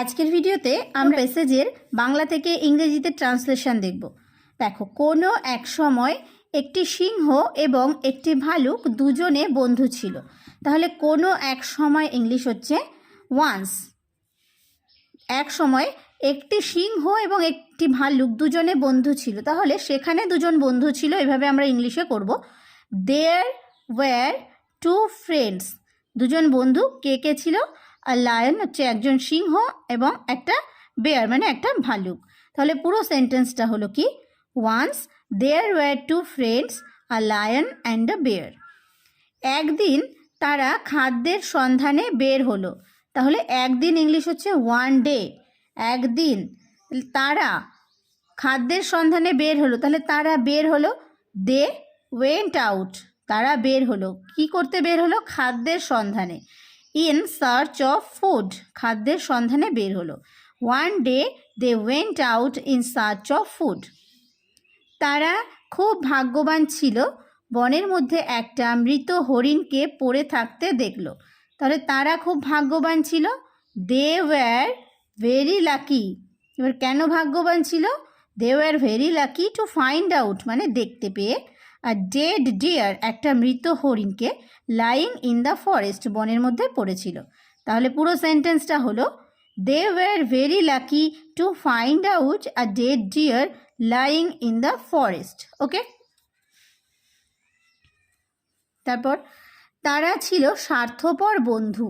আজকের ভিডিওতে আমরা মেসেজের বাংলা থেকে ইংরেজিতে ট্রান্সলেশন দেখব। দেখো, কোনো এক সময় একটি সিংহ এবং একটি ভালুক দুজনে বন্ধু ছিল। তাহলে কোনো এক সময় ইংলিশ হচ্ছে ওয়ান্স এক সময় একটি সিংহ এবং একটি ভাল্লুক দুজনে বন্ধু ছিল। তাহলে সেখানে দুজন বন্ধু ছিল, এভাবে আমরা ইংলিশে করব। দেয়ার ওয়্যার টু ফ্রেন্ডস দুজন বন্ধু কে কে ছিল? আর লায়ন হচ্ছে একজন সিংহ এবং একটা বেয়ার মানে একটা ভালুক। তাহলে পুরো সেন্টেন্সটা হলো কি? Once there were two friends a lion and a bear একদিন তারা খাদ্যের সন্ধানে বের হলো। তাহলে একদিন ইংলিশ হচ্ছে ওয়ান ডে একদিন তারা খাদ্যের সন্ধানে বের হলো। তাহলে তারা বের হলো দে ওয়েন্ট আউট তারা বের হলো। কি করতে বের হলো? খাদ্যের সন্ধানে। ইন সার্চ অফ ফুড খাদ্যের সন্ধানে বের হলো। One day they went out in search of food তারা খুব ভাগ্যবান ছিল, বনের মধ্যে একটা মৃত হরিণকে পড়ে থাকতে দেখল। তাহলে তারা খুব ভাগ্যবান ছিল? দে ওয়্যার ভেরি লাকি এবার কেন ভাগ্যবান ছিল? They were very lucky to find out মানে দেখতে পেয়ে ডেড ডিয়ার একটা মৃত হরিণকে লাইং ইন দ্য ফরেস্ট বনের মধ্যে পড়েছিল। তাহলে পুরো সেন্টেন্সটা হলো they were very lucky to find out a dead deer lying in the forest okay তারপর, তারা ছিল স্বার্থপর বন্ধু।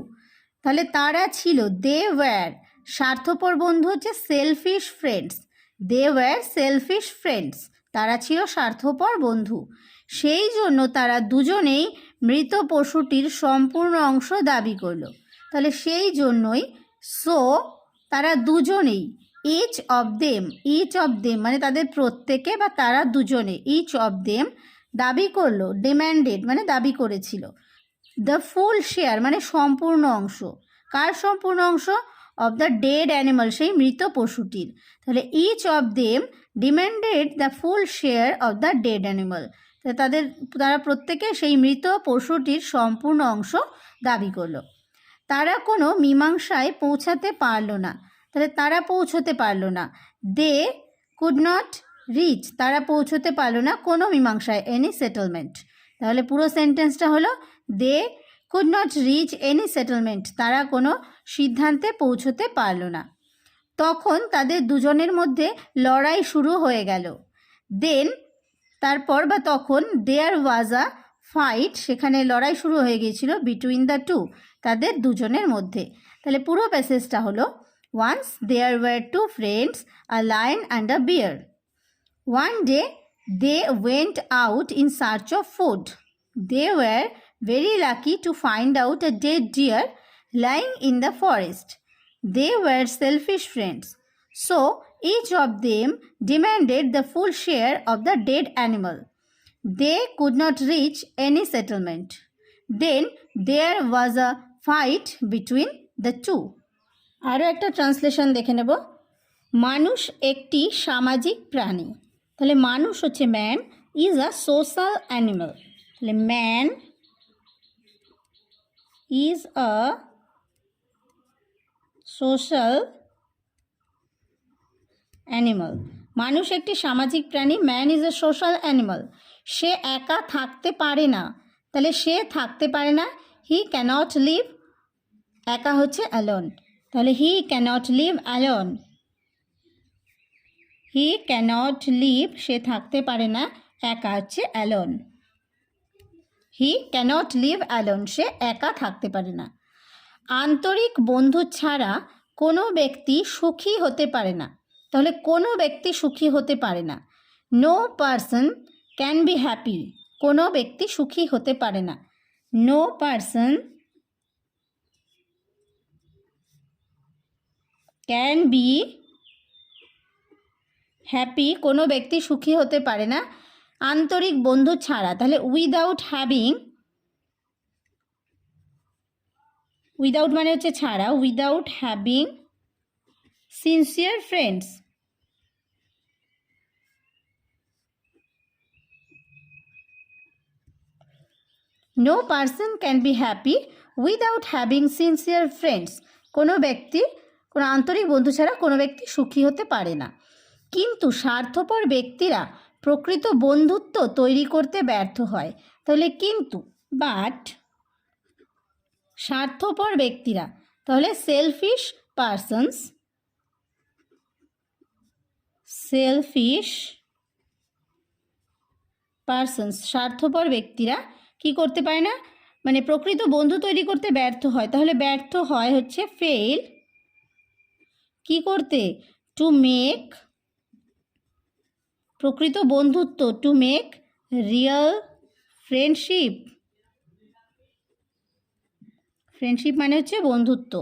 তাহলে তারা ছিল দে ওয়্যার স্বার্থপর বন্ধু হচ্ছে selfish friends they were selfish friends তারা ছিল স্বার্থপর বন্ধু। সেই জন্য তারা দুজনেই মৃত পশুটির সম্পূর্ণ অংশ দাবি করল। তাহলে সেই জন্যই সো তারা দুজনেই each of them each of them মানে তাদের প্রত্যেকে বা তারা দুজনে ইচ অফ দেম দাবি করল ডিম্যান্ডেড মানে দাবি করেছিল। দ্য ফুল শেয়ার মানে সম্পূর্ণ অংশ। কার সম্পূর্ণ অংশ? অফ দ্য ডেড অ্যানিমাল সেই মৃত পশুটির। তাহলে each of them demanded the full share of the dead animal তাদের, তারা প্রত্যেকে সেই মৃত পশুটির সম্পূর্ণ অংশ দাবি করল। তারা কোনো মীমাংসায় পৌঁছাতে পারল না। তাহলে তারা পৌঁছতে পারল না। দে কুড নট রিচ তারা পৌঁছতে পারল না কোনো মীমাংসায় এনি সেটেলমেন্ট তাহলে পুরো সেন্টেন্সটা হলো they could not reach any settlement তারা কোনো সিদ্ধান্তে পৌঁছতে পারল না। তখন তাদের দুজনের মধ্যে লড়াই শুরু হয়ে গেল। দেন তারপর বা তখন দেয়ার ওয়াজ আ ফাইট, সেখানে লড়াই শুরু হয়ে গিয়েছিল বিটুইন দ্য টু, তাদের দুজনের মধ্যে। তাহলে পুরো প্যাসেজটা হলো, once there were two friends, a lion and a bear. One day they went out in search of food. They were very lucky to find out a dead deer lying in the forest. They were selfish friends. So each of them demanded the full share of the dead animal. They could not reach any settlement. Then there was a fight between the two. আরও একটা translation দেখে নেব মানুষ একটি সামাজিক প্রাণী তাহলে মানুষ হচ্ছে man is a social animal তাহলে man is a social animal. মানুষ একটি সামাজিক প্রাণী man is a social animal সে একা থাকতে পারে না। তাহলে সে থাকতে পারে না। হি ক্যানট লিভ একা হচ্ছে অ্যালন তাহলে he cannot live alone he cannot live সে থাকতে পারে না, একা হচ্ছে alone he cannot live alone সে একা থাকতে পারে না। আন্তরিক বন্ধু ছাড়া কোনো ব্যক্তি সুখী হতে পারে না। তাহলে কোনো ব্যক্তি সুখী হতে পারে না। No person can be happy কোনো ব্যক্তি সুখী হতে পারে না। No person can be happy কোনো ব্যক্তি সুখী হতে পারে না। আন্তরিক বন্ধু ছাড়া। তাহলে উইদাউট হ্যাভিং উইদাউট মানে হচ্ছে ছাড়া without having sincere friends no person can be happy without having sincere friends কোনো ব্যক্তি, কোনো আন্তরিক বন্ধু ছাড়া কোনো ব্যক্তি সুখী হতে পারে না। কিন্তু স্বার্থপর ব্যক্তিরা প্রকৃত বন্ধুত্ব তৈরি করতে ব্যর্থ হয়। তাহলে কিন্তু বাট স্বার্থপর ব্যক্তিরা। তাহলে সেলফিশ পারসনস সেলফিশ পারসনস স্বার্থপর ব্যক্তিরা কি করতে পারে না? মানে প্রকৃত বন্ধু তৈরি করতে ব্যর্থ হয়। তাহলে ব্যর্থ হয় হচ্ছে ফেল কি করতে? টু মেক প্রকৃত বন্ধুত্ব to make real friendship friendship মানে হচ্ছে বন্ধুত্ব।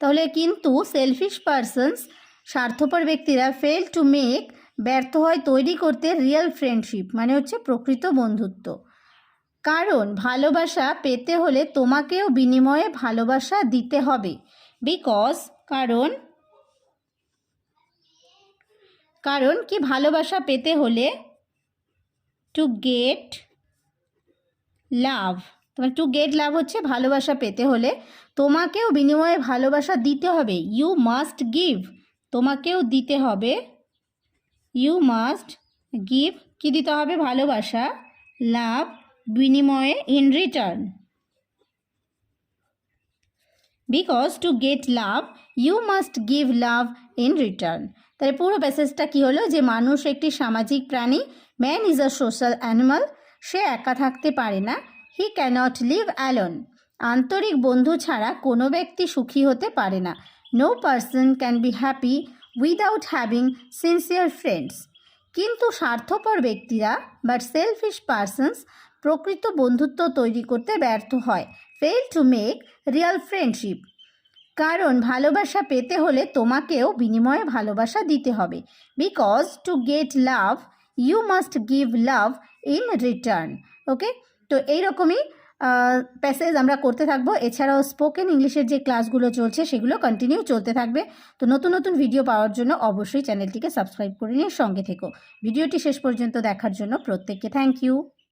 তাহলে কিন্তু সেলফিশ পারসনস স্বার্থপর ব্যক্তিরা ফেল টু মেক ব্যর্থ হয় তৈরি করতে রিয়েল ফ্রেন্ডশিপ মানে হচ্ছে প্রকৃত বন্ধুত্ব। কারণ ভালোবাসা পেতে হলে তোমাকেও বিনিময়ে ভালোবাসা দিতে হবে। বিকজ কারণ কারণ কি ভালোবাসা পেতে হলে টু গেট লাভ তোমার টু গেট লাভ হচ্ছে ভালোবাসা পেতে হলে। তোমাকেও বিনিময়ে ভালোবাসা দিতে হবে। ইউ মাস্ট গিভ তোমাকেও দিতে হবে। ইউ মাস্ট গিভ কি দিতে হবে? ভালোবাসা, লাভ, বিনিময়ে in return because to get love you must give love in return তাহলে পুরো প্যাসেজটা কী হলো? যে মানুষ একটি সামাজিক প্রাণী man is a social animal সে একা থাকতে পারে না। হি ক্যানট লিভ অ্যালোন আন্তরিক বন্ধু ছাড়া কোনো ব্যক্তি সুখী হতে পারে না। No person can be happy without having sincere friends কিন্তু স্বার্থপর ব্যক্তিরা বাট সেলফিশ পার্সনস প্রকৃত বন্ধুত্ব তৈরি করতে ব্যর্থ হয়। Fail to make real friendship কারণ ভালোবাসা পেতে হলে তোমাকেও বিনিময়ে ভালোবাসা দিতে হবে। Because to get love you must give love in return okay তো এইরকমই প্যাসেজ আমরা করতে থাকব। এছাড়াও স্পোকেন ইংলিশের যে ক্লাসগুলো চলছে, সেগুলো কন্টিনিউ চলতে থাকবে। তো নতুন নতুন ভিডিও পাওয়ার জন্য অবশ্যই চ্যানেলটিকে সাবস্ক্রাইব করে নিয়ে সঙ্গে থেকো। ভিডিওটি শেষ পর্যন্ত দেখার জন্য প্রত্যেককে থ্যাংক ইউ